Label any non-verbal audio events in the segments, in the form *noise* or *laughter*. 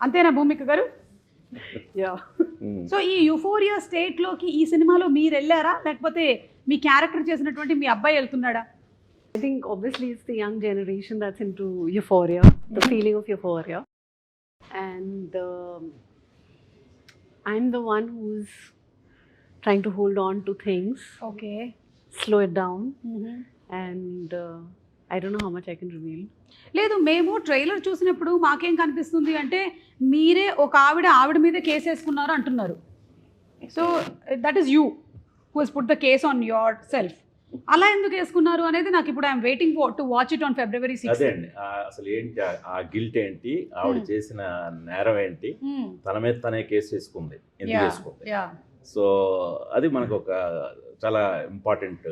అంతేనా భూమిక గారు? So hmm. ఈ యుఫోరియా స్టేట్లోకి ఈ సినిమాలో మీరు వెళ్ళారా? లేకపోతే మీ క్యారెక్టర్ చేసినటువంటి మీ అబ్బాయి వెళ్తున్నాడా? I think obviously is the young generation that's into Euphoria the feeling of euphoria and I'm the one who's trying to hold on to things okay slow it down and I don't know how much I can reveal. లేదు మేము trailer చూసినప్పుడు మాకేం కనిపిస్తుంది అంటే మీరే ఒక ఆవిడ ఆవిడ మీద కేసు వేసుకున్నారు అంటున్నారు. So that is you who he's put the case on yourself అలా ఎందుకు వేసుకున్నారు అనేది నాకు ఇప్పుడు I'm waiting for to watch it on February అదే సిక్స్ అండి ఆ అసలు ఏంటి ఆ- గిల్ట్ ఏంటి ఆవిడ చేసిన నేరం ఏంటి తన మీద తనే కేసు వేసుకుంది ఎందుకు సో అది మనకు ఒక చాలా ఇంపార్టెంట్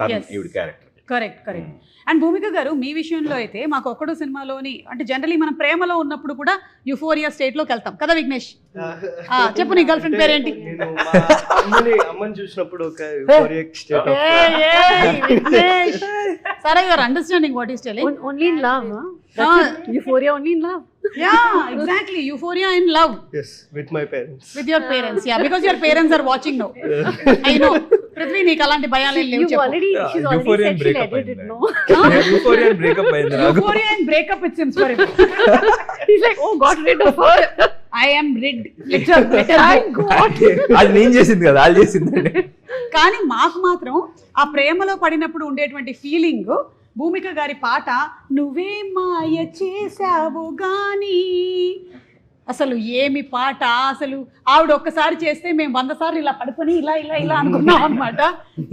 టర్న్. ఈవిడ character correct correct and Bhumika గారు మీ విషయంలో అయితే మాకు ఒక్కడో సినిమాలోని అంటే జనరలీ మనం ప్రేమలో ఉన్నప్పుడు కూడా యుఫోరియా స్టేట్లోకి వెళ్తాం. కదా విఘ్నేష్? ఆ, చెప్పు నీ girlfriend అంటే పేరేంటి? అమ్మని చూసినప్పుడు *laughs* సరే your understanding what is telling On- only in love, huh? Yeah exactly Euphoria in love yes with my parents. With your parents yeah because your parents are watching no I know Prithvi నీకు అలాంటి భయాలు ఏం లేవు చెప్పు. already, Yeah, she's already Euphorian said she'll breakup edit it, అయింది. no? Euphoria and breakup అయింది Euphoria and breakup it seems for He's like, oh, got rid of her. I am rid litter thank God అది నేను చేసింది కదా వాళ్ళు చేసిందండి కానీ మాకు మాత్రం ఆ ప్రేమలో పడినప్పుడు ఉండేటువంటి ఫీలింగ్ భూమిక గారి పాట నువ్వే మాయ చేసావు గాని. అసలు ఏమి పాట? అసలు ఆవిడ ఒక్కసారి చేస్తే మేము వంద సార్లు ఇలా పడుకొని ఇలా ఇలా ఇలా అనుకున్నాం అనమాట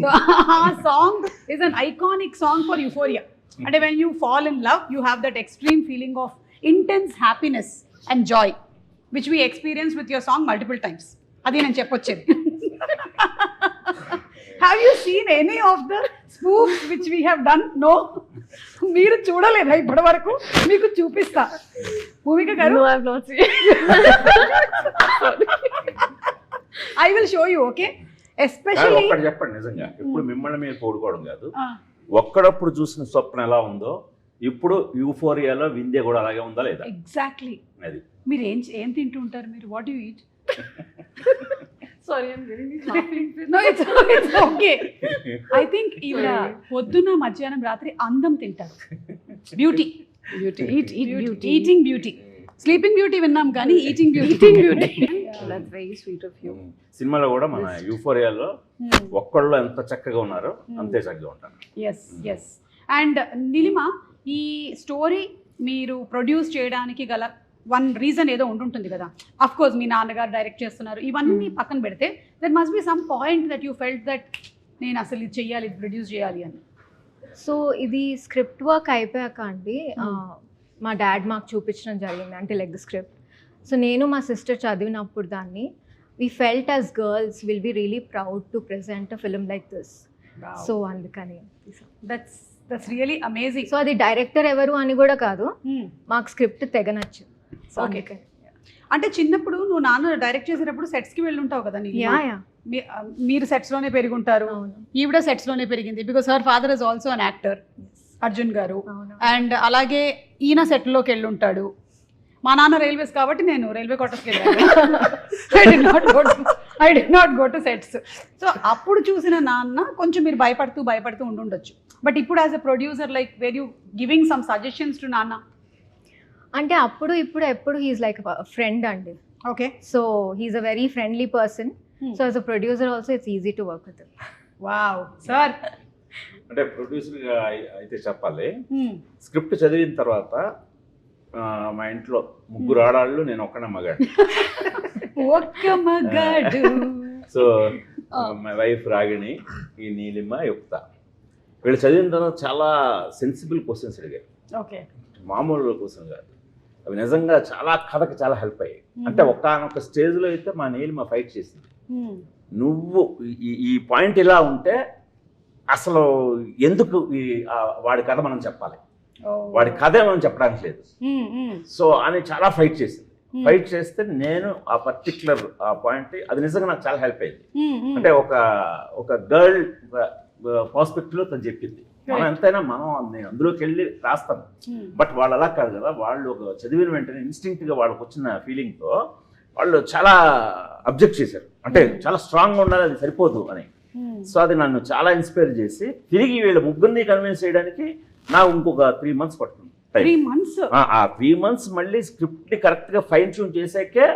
సో *laughs* ఆ song is an iconic song for Euphoria అంటే when you fall in love you have that extreme feeling of intense happiness and joy which we experience with your song multiple times అది నేను చెప్పొచ్చేది. Have you seen any of the spoof which we have done no మీరు చూడలేదా ఇప్పటి వరకు? మీకు చూపిస్తా. భూమిక గారు? No, I've not seen. I will show you okay especially చెప్పండి నిజంగా. ఇప్పుడు మిమ్మల్ని మీరు పోడుకోవడం కాదు. ఒక్కడప్పుడు చూసిన స్వప్న ఎలా ఉందో ఇప్పుడు యూఫోరియాలో వింధ్య కూడా అలాగే ఉందా లేదా? ఎగ్జాక్ట్లీ అది. మీరు ఏం ఏం తింటుంటారు మీరు? What you eat no it's it's okay I think ఈవిడ పొద్దున మధ్యాహ్నం రాత్రి అందం తింటారు. Beauty beauty. Eating beauty sleeping beauty విన్నాం కానీ eating beauty Eating beauty. *laughs* That's very sweet of you. సినిమాలో కూడా మన యూఫోరియాలో ఒక్కళ్ళు ఎంత చక్కగా ఉన్నారో అంతే చక్కగా ఉంటారు. ఎస్ ఎస్ అండ్ నిలిమ ఈ స్టోరీ మీరు ప్రొడ్యూస్ చేయడానికి గల వన్ రీజన్ ఏదో ఉంటుంటుంది కదా. అఫ్ కోర్స్ మీ నాన్నగారు డైరెక్ట్ చేస్తున్నారు. ఇవన్నీ పక్కన పెడితే that must be some point that you felt that నేను అసలు ఇది చెయ్యాలి ఇది ప్రొడ్యూస్ చేయాలి అని. సో ఇది స్క్రిప్ట్ వర్క్ అయిపోయాక అండి ఆ, మా డాడ్ మాకు చూపించడం జరిగింది అంటే ద స్క్రిప్ట్ సో నేను మా సిస్టర్ చదివినప్పుడు దాన్ని we felt as girls will be really proud to present a film like this so అందుకని. That's that's really amazing so అది డైరెక్టర్ ఎవరు అని కూడా కాదు మాకు స్క్రిప్ట్ తెగ అందుకని అంటే చిన్నప్పుడు నువ్వు నాన్న డైరెక్ట్ చేసేటప్పుడు సెట్స్కి వెళ్ళి ఉంటావు కదా ఆ, మీరు సెట్స్లోనే పెరుగుంటారు. ఈవిడ సెట్స్లోనే పెరిగింది. Because her father is also an actor Arjun గారు. అండ్ అలాగే ఈయన సెట్లోకి వెళ్ళి ఉంటాడు మా నాన్న రైల్వేస్ కాబట్టి నేను రైల్వే క్వార్టర్స్కి వెళ్ళాను I did not go to sets so అప్పుడు చూసిన నాన్న కొంచెం మీరు భయపడుతూ భయపడుతూ ఉండుండొచ్చు. బట్ ఇప్పుడు as a producer like where you giving some suggestions to నాన్న? అంటే అప్పుడు ఇప్పుడు ఎప్పుడు హీస్ లైక్ ఫ్రెండ్ అండి. Okay so he's a very friendly person so as a producer also it's easy to work with wow sir అంటే ప్రొడ్యూసర్గా అయితే చెప్పాలి. స్క్రిప్ట్ చదివిన తర్వాత ఆ, మా ఇంట్లో ముగ్గురు ఆడాళ్ళు నేను ఒక్కనే మగాడు. ఒక్క మగాడు. సో మై వైఫ్ రాగిణి ఈ నీలిమ యుక్త. వీళ్ళు చదివిన తర్వాత చాలా సెన్సిబుల్ క్వశ్చన్స్ అడిగారు. ఓకే మామూలు క్వశ్చన్ కాదు. అవి నిజంగా చాలా కథకి చాలా హెల్ప్ అయ్యాయి. అంటే ఒక్కనొక స్టేజ్లో అయితే మా నీలిమ ఫైట్ చేసింది. నువ్వు ఈ- పాయింట్ ఇలా ఉంటే అసలు ఎందుకు ఈ వాడి కథ మనం చెప్పాలి? వాడి కథే మనం చెప్పడానికి లేదు. సో అని చాలా ఫైట్ చేసింది. ఫైట్ చేస్తే నేను ఆ పర్టిక్యులర్ ఆ పాయింట్ అది నిజంగా నాకు చాలా హెల్ప్ అయింది. అంటే ఒక ఒక గర్ల్ పర్స్పెక్టివ్లో తను చెప్పింది. మనం ఎంతైనా మనం నేను అందులోకి వెళ్ళి రాస్తాను బట్ వాళ్ళు అలా కాదు కదా వాళ్ళు ఒక చదివిన వెంటనే ఇన్స్టింక్ట్గా వాళ్ళకి వచ్చిన ఫీలింగ్తో వాళ్ళు చాలా అబ్జెక్ట్ చేశారు. అంటే చాలా స్ట్రాంగ్గా ఉండాలి అది సరిపోదు అని. సో అది నన్ను చాలా ఇన్స్పైర్ చేసి తిరిగి వీళ్ళ ముగ్గురిని కన్విన్స్ చేయడానికి నాకు ఇంకొక త్రీ మంత్స్ పడుతుంది త్రీ టైం మంత్స్? ఆ త్రీ మంత్స్ మళ్ళీ స్క్రిప్ట్ని కరెక్ట్గా ఫైన్ ట్యూన్ చేసాకే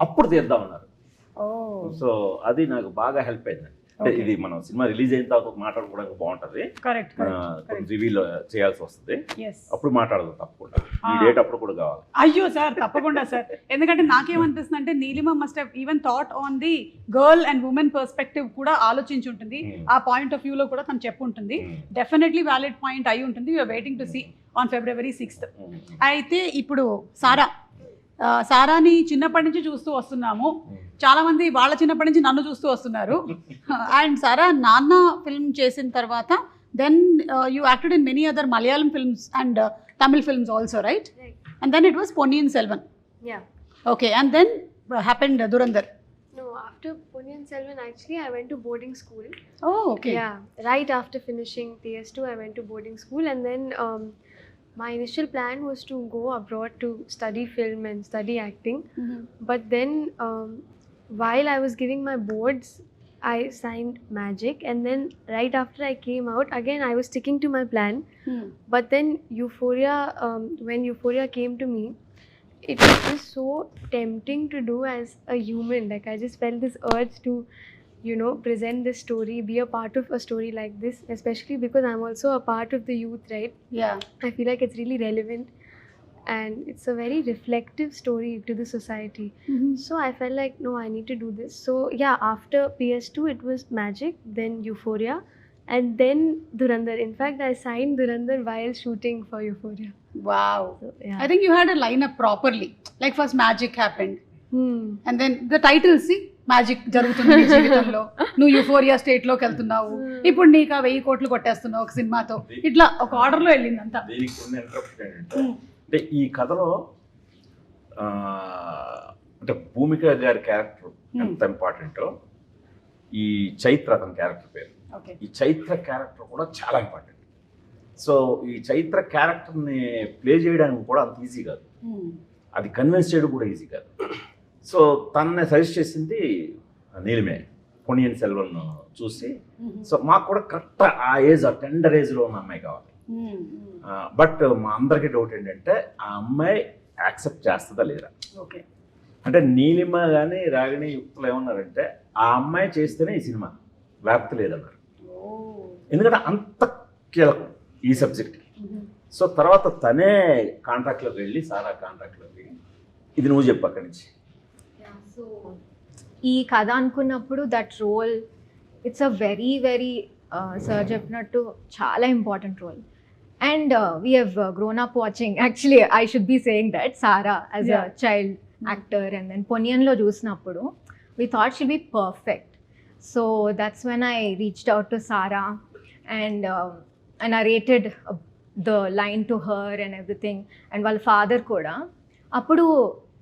అప్పుడు తీద్దామన్నారు. సో అది నాకు బాగా హెల్ప్ అయింది అంటే. ఇది మనం సినిమా రిలీజ్ అయిన తర్వాత మాట్లాడుకోవడానికి బాగుంటది. కరెక్ట్ రివీల్ చేయాల్సి వస్తుంది. అప్పుడు మాట్లాడదు తప్పకుండా. ఈ. డేట్ అప్పుడు కూడా కావాలి. అయ్యో సార్ తప్పకుండా సార్. ఎందుకంటే నాకేమనిపిస్తుంది అంటే Neelima must have even thought on the girl and women perspective కూడా ఆలోచించి ఉంటుంది. Hmm. ఆ పాయింట్ ఆఫ్ వ్యూలో కూడా తను చెప్పు ఉంటుంది. డెఫినెట్లీ వ్యాలిడ్ పాయింట్ అయి ఉంటుంది. You're waiting to see on February sixth అయితే ఇప్పుడు సారా సారాని చిన్నప్పటి నుంచి చూస్తూ వస్తున్నాము. చాలా మంది వాళ్ళ చిన్నప్పటి నుంచి నన్ను చూస్తూ వస్తున్నారు. *laughs* అండ్ సారా నాన్న ఫిల్మ్ చేసిన తర్వాత then you acted in many other Malayalam films and Tamil films also right. And then it was Ponniyin Selvan. Okay and then happened Dhurandhar after Punyan Selvan, actually, I went to boarding school. Oh okay Yeah, right after finishing PS2, I went to boarding school, and then um, my initial plan was to go abroad to study film and study acting. But then, um, while I was giving my boards, I signed Magic, and then right after I came out, again I was sticking to my plan. But then Euphoria, um, when Euphoria came to me, it was just so tempting to do as a human. Like I just felt this urge to, you know present this story be a part of a story like this especially because i'm also a part of the youth right yeah i feel like it's really relevant and it's a very reflective story to the society mm-hmm. so i felt like no i need to do this so yeah after ps2 it was magic then euphoria and then Durandar. In fact, I signed Durandar while shooting for Euphoria. Wow. So, yeah. I think you had a lineup properly. Like first Magic happened. Hmm. And then the title, see? Magic జరుగుతుంది నీ జీవితంలో. నువ్వు euphoria స్టేట్లోకి వెళ్తున్నావు. *laughs* ఇప్పుడు నీకు ఆ వెయ్యి కోట్లు కొట్టేస్తున్నావు ఒక సినిమాతో. ఇట్లా ఒక ఆర్డర్లో వెళ్ళింది అంతా. అంటే ఈ కథలో ఆ, అంటే భూమిక గారి క్యారెక్టర్ ఎంత ఇంపార్టెంటో ఈ చైత్ర అతని క్యారెక్టర్ పేరు. ఓకే. ఈ చైత్ర క్యారెక్టర్ కూడా చాలా ఇంపార్టెంట్ సో ఈ చైత్ర క్యారెక్టర్ని ప్లే చేయడానికి కూడా అంత ఈజీ కాదు. అది కన్విన్స్ చేయడం కూడా ఈజీ కాదు. సో తనని సజెస్ట్ చేసింది నీలిమే పొనియన్ సెల్వన్ చూసి. సో మాకు కూడా కరెక్ట్ ఆ ఏజ్ ఆ టెండర్ ఏజ్లో ఉన్న అమ్మాయి కావాలి. బట్ మా అందరికీ డౌట్ ఏంటంటే ఆ అమ్మాయి యాక్సెప్ట్ చేస్తుందా లేదా? ఓకే. అంటే నీలిమ కానీ రాగిణి యుక్తులు ఏమన్నారంటే ఆ అమ్మాయి చేస్తేనే ఈ సినిమా లేకపోతే లేదన్నారు. ఎందుకంటే అంత కీలకం ఈ సబ్జెక్ట్కి సో తర్వాత తనే కాంట్రాక్ట్లోకి వెళ్ళి సారా కాంట్రాక్ట్లోకి ఇది నువ్వు చెప్పు అక్కడి నుంచి. సో ఈ కథ అనుకున్నప్పుడు that role it's a very very sir చెప్పినట్టు చాలా important role and we have grown up watching actually I should be saying that Sara as a. Child actor and then పొనియన్లో చూసినప్పుడు we thought she'll be perfect so that's when I reached out to Sara and and I rated the line to her and everything and వాళ్ళ father కూడా అప్పుడు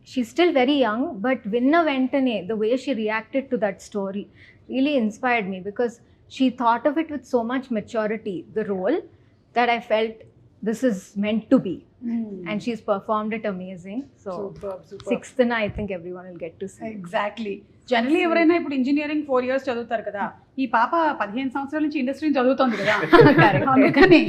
she still very young but విన్న వెంటనే the way she reacted to that story really inspired me because she thought of it with so much maturity the role that I felt this is meant to be and she's performed it amazing so sixth I think everyone will get to see exactly generally ఎవరైనా ఇప్పుడు engineering four years చదువుతారు కదా ఈ పాప పదిహేను సంవత్సరాల నుంచి ఇండస్ట్రీని చదువుతోంది కదా. Correct. అందుకని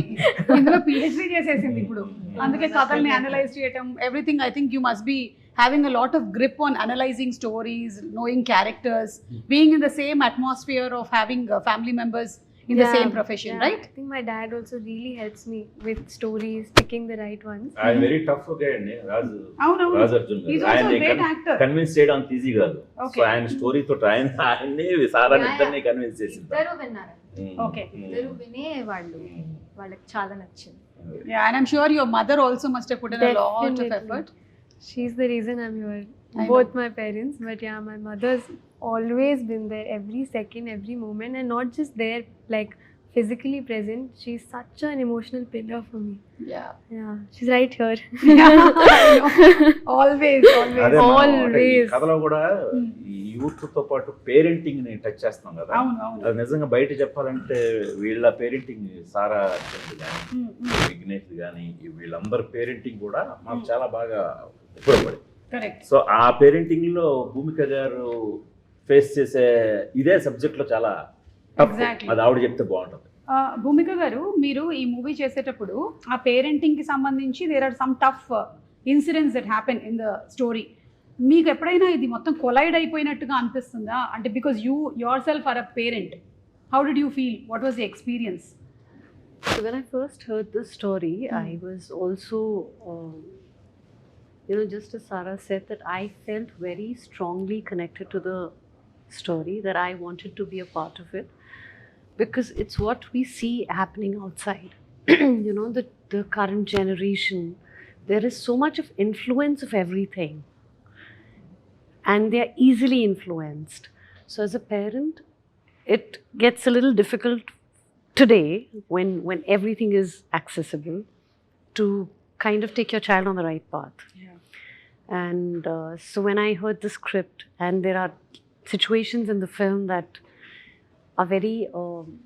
ఇందులో పిహెచ్డీ చేసేసింది ఇప్పుడు. అందుకే కథల్ని అనలైజ్ చేయటం everything I think you must be Having a lot of grip on analysing stories knowing characters being in the same atmosphere of having family members in the Yeah, same profession Yeah, right I think my dad also really helps me with stories, picking the right ones. ఆయన very tough అండి రాజు అవునవును రాజు Arjun is గారు also great ఆయన actor convince చేయడం అంత easy కాదు Okay. So ఆయన స్టోరీతో ఆయన ఆయన్ని సారా Yeah, ఇద్దరిని కన్విన్స్ చేసింది ఇద్దరు విన్నారు ఉమ్, Okay. ఉమ్. ఇద్దరు వినే వాళ్ళు వాళ్ళకి చాలా నచ్చింది Yeah, and I'm sure your mother also must have put in a lot of Definitely. effort. She's the reason I'm here. I Both my parents, but yeah, my mother's always been there every second, every moment, and not just there like physically present. She's such an emotional pillar for me. Yeah. Yeah, she's right here. Always, always. ఈ Always. కథలో కూడా Hmm. యూత్తో పాటు పేరెంటింగ్ని touch చేస్తాం కదా అది నిజంగా బయట చెప్పాలంటే వీళ్ళ పేరెంటింగ్ సారా కానీ. విఘ్నేష్ కానీ వీళ్ళందరి పేరెంటింగ్ కూడా మాకు చాలా బాగా ఉపయోగపడింది కరెక్ట్ సో ఆ పేరెంటింగ్లో భూమిక గారు ఫేస్ చేసే ఇదే సబ్జెక్ట్లో చాలా. అది ఆవిడ చెప్తే బాగుంటుంది. ఆ, భూమిక గారు మీరు ఈ మూవీ చేసేటప్పుడు ఆ పేరెంటింగ్కి సంబంధించి there are some tough incidents that happen in the story మీకు ఎప్పుడైనా ఇది మొత్తం కొలైడ్ అయిపోయినట్టుగా అనిపిస్తుందా? అంటే because you yourself are a parent how did you feel what was the experience So when I first heard this story, I was also, um, you know, just as Sarah said, that I felt very strongly connected to the story, that I wanted to be a part of it, because it's what we see happening outside. *clears throat* you know, the, the current generation, there is so much of influence of everything, and they are easily influenced. So as a parent, it gets a little difficult today when when everything is accessible to kind of take your child on the right path and uh, so when i heard the script and there are situations in the film that are very um,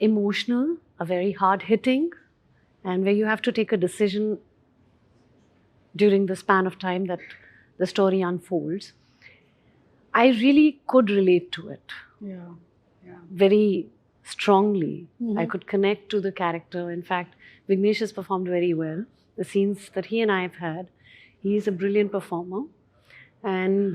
emotional are very hard hitting and where you have to take a decision during the span of time that the story unfolds i really could relate to it Yeah. yeah. very strongly. I could connect to the character. In fact, Vignesh has performed very well. The scenes that he and I have had, he is a brilliant performer. And